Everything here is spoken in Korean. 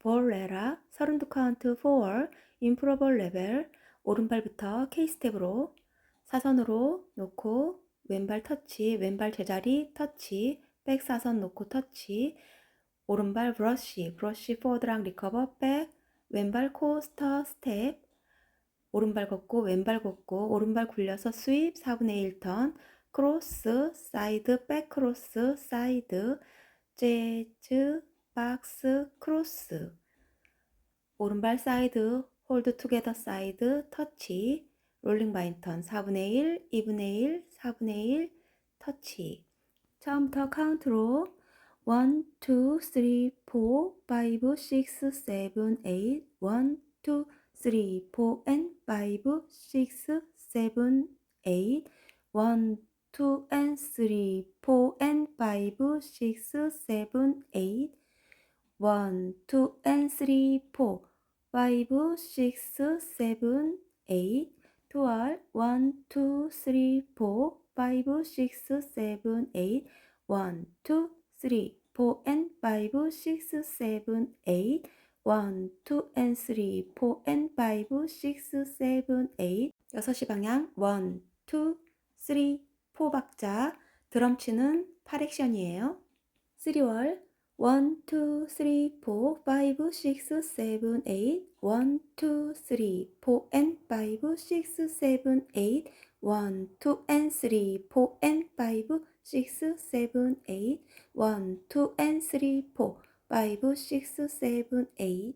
볼레라, 서른두 카운트 4, 임프로볼 레벨, 오른발부터 K스텝으로 사선으로 놓고 왼발 터치, 왼발 제자리 터치, 백 사선 놓고 터치, 오른발 브러쉬, 브러쉬 포워드랑 리커버 백, 왼발 코스터 스텝, 오른발 걷고 왼발 걷고 오른발 굴려서 스윕 4분의 1턴, 크로스, 사이드, 백 크로스, 사이드, 재즈, 박스, 크로스, 오른발 사이드, 홀드 투게더 사이드, 터치, 롤링 바인턴 4분의 1, 2분의 1, 4분의 1, 터치. 처음부터 카운트로 1, 2, 3, 4, 5, 6, 7, 8, 1, 2, 3, 4, and 5, 6, 7, 8, 1, 2, and 3, 4, and 5, 6, 7, 8, 1, 2, and 3, 4, 5, 6, 7, 8, 12, 1, 2, 3, 4, 5, 6, 7, 8, 1, 2, 3, 4, and 5, 6, 7, 8, 1, 2, and 3, 4, and 5, 6, 7, 8 6시 방향 1, 2, 3, 4 박자 드럼 치는 8액션이에요. 3월 1, 2, 3, 4, 5, 6, 7, 8 1, 2, 3, 4, and 5, 6, 7, 8 1, 2, and 3, 4, and 5, 6, 7, 8 1, 2, and 3, 4, 5, 6, 7, 8